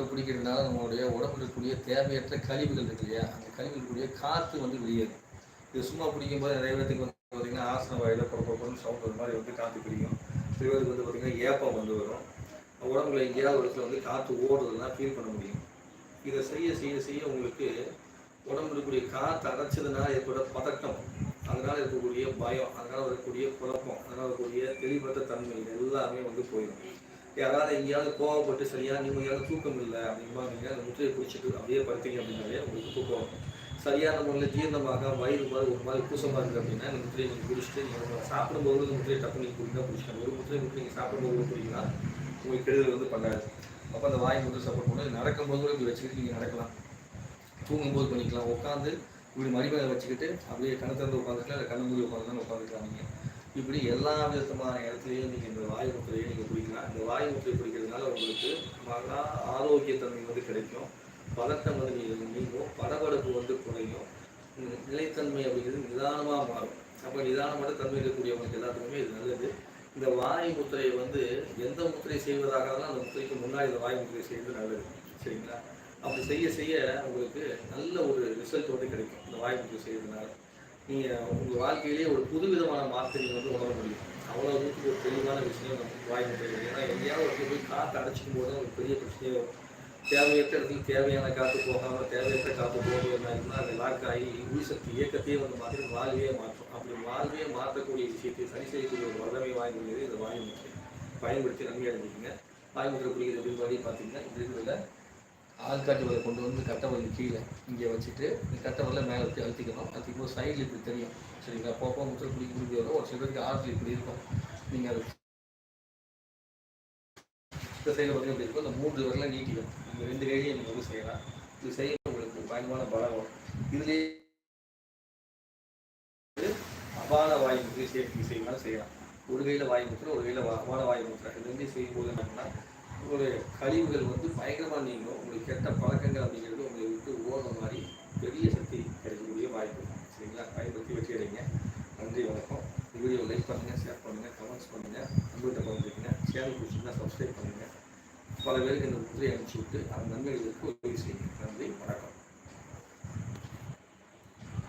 காற்றை பிடிக்கிறதுனால நம்மளுடைய உடம்புல இருக்கக்கூடிய தேவையற்ற கழிவுகள் இருக்கு இல்லையா? அந்த கழிவுகள் கூடிய காற்று வந்து வெளியேறும் இது சும்மா பிடிக்கும்போது நிறைய பேருக்கு வந்து பார்த்தீங்கன்னா ஆசன வாயில் பொறுப்பு சவுண்ட் ஒரு மாதிரி வந்து காற்று பிடிக்கும். சில பேருக்கு வந்து பார்த்தீங்கன்னா ஏப்பம் வந்து வரும். உடம்புல எங்கேயாவது இடத்துல வந்து காற்று ஓடுறதுலாம் ஃபீல் பண்ண முடியும். இதை செய்ய செய்ய செய்ய உங்களுக்கு உடம்புல இருக்கக்கூடிய காற்று அடைச்சதுனால ஏற்பட பதட்டம் அதனால் இருக்கக்கூடிய பயம் அதனால் வரக்கூடிய குழப்பம் அதனால் வரக்கூடிய தெளிவற்ற தன்மை எல்லாமே வந்து போயிடும். யாராவது எங்கேயாவது கோவப்பட்டு சரியா நிம்மதியான தூக்கம் இல்லை அப்படின்பா நீங்கள் அந்த முற்றையை பிடிச்சிட்டு அப்படியே படுத்தீங்க அப்படின்னாலே உங்களுக்கு தூக்கம் சரியான முறையில் ஜீரணமாக வயிறு மாதிரி ஒரு மாதிரி கூசமாக இருக்குது அப்படின்னா இந்த முத்திரையை நீங்கள் குடிச்சிட்டு நீங்கள் சாப்பிடும்போது இந்த முத்திரையை டப்பு நீங்கள் குடிக்கலாம் குடிச்சிக்கலாம். ஒரு முத்திரை முத்திரை நீங்கள் சாப்பிடும்போது குடிக்கலாம். உங்களுக்கு கெடுதல் வந்து பண்ணாது. அப்போ அந்த வாய் முத்திரை சப்போர்ட் பண்ணி நடக்கும்போது கூட இப்படி வச்சுக்கிட்டு நீங்கள் நடக்கலாம். தூங்கும்போது பண்ணிக்கலாம். உட்காந்து இப்படி மடிமேல வச்சுக்கிட்டு அப்படியே கணத்திறந்து உட்காந்துக்கலாம் இல்லை கண்ணு மூடி உட்காந்து உட்காந்துக்கலாம் நீங்கள் இப்படி எல்லா விதமான இடத்துலையும் நீங்கள் இந்த வாயு முத்திரையை நீங்கள் குடிக்கலாம். இந்த வாயு முத்திரை குடிக்கிறதுனால உங்களுக்கு மகா ஆரோக்கியத்தன்மை வந்து கிடைக்கும். பதட்டம் வந்து நீங்கள் நீங்கும். படபடப்பு வந்து குறையும். நிலைத்தன்மை அப்படிங்கிறது நிதானமாக மாறும். அப்போ நிதானமான தன்மை இருக்கக்கூடியவங்களுக்கு எல்லாத்துக்குமே இது நல்லது. இந்த வாய் முத்திரையை வந்து எந்த முத்திரை செய்வதாக இருந்தாலும் அந்த முத்திரைக்கு முன்னாடி இந்த வாய் முத்திரை செய்வது நல்லது. சரிங்களா? அப்படி செய்ய செய்ய உங்களுக்கு நல்ல ஒரு ரிசல்ட் வந்து கிடைக்கும். இந்த வாய் முத்திரை செய்யறதுனால. நீங்கள் உங்கள் வாழ்க்கையிலேயே ஒரு புதுவிதமான மாற்றத்தை நீங்கள் வந்து உணர முடியும். அவ்வளோ தூரத்துக்கு ஒரு தெளிவான விஷயம் நமக்கு வாய் முத்திரை ஏன்னா எங்கேயாவது ஒரு போய் காற்று அடைச்சிக்கும் போது தான் ஒரு பெரிய பிரச்சனையே வரும். தேவையற்ற இடத்துக்கு தேவையான காற்று போகாமல் தேவையற்ற காற்று போகும்போது என்ன? ஆகுதுன்னா அது லாக் ஆகி சக்தி இயக்கத்தையே வந்து மாற்றி வாழ்வையே மாற்றும். அப்படி வாழ்வையே மாற்றக்கூடிய விஷயத்தை சரி செய்யக்கூடிய ஒரு வல்லமை வாய்ந்துள்ளது இந்த வாயு பயன்படுத்தி நன்மை அடைஞ்சிக்கிங்க. வாயு முத்திரை அப்படின்னு சொல்லி பார்த்தீங்கன்னா இந்த இருக்கிறதுல ஆள்காட்டி வரை கொண்டு வந்து கட்ட கீழே இங்கே வச்சுட்டு இந்த வரல மேலே வச்சு அழுத்திக்கணும். அழுத்திக்கும் போது சைடில் இப்படி தெரியும். சரிங்களா? போப்போ முத்திரை பிடிக்க பிடிக்க வரும் ஒரு சில பேருக்கு ஆர்டர் இப்படி இருக்கும். நீங்கள் அதை இந்த சைடில் வந்து எப்படி இருக்கும். இந்த மூன்று வரல நீட்டிடும் இந்த ரெண்டு கையிலையும் நீங்கள் வந்து செய்யலாம். இது செய்ய உங்களுக்கு பயங்கரமான பலம் வரும். இதுலேயே அபான வாயு முத்திரை சேர்த்து செய்யலாம் செய்யலாம். ஒரு கையில் வாயு முத்திரை ஒரு கையில் அபான வாயு முத்திரை. இது வந்து செய்யும்போது என்னன்னா உங்களுடைய கழிவுகள் வந்து பயங்கரமாக நீங்கும். உங்களுக்கு கெட்ட பழக்கங்கள் அப்படிங்கிறது ஓடுற மாதிரி பெரிய சக்தி கிடைக்கக்கூடிய வாய்ப்பு. சரிங்களா? பயன்படுத்தி வச்சுக்கிறீங்க நன்றி வணக்கம். இந்த வீடியோ லைக் பண்ணுங்கள் ஷேர் பண்ணுங்கள் கமெண்ட்ஸ் பண்ணுங்கள் உங்கள்கிட்ட பகிர்ந்துக்கங்க. சேனல் பிடிச்சிங்கன்னா சப்ஸ்கிரைப் பண்ணுங்கள் பல பேருக்கு இந்த முத்திரையை அனுப்பிச்சி விட்டு அந்த நன்மைகளுக்கு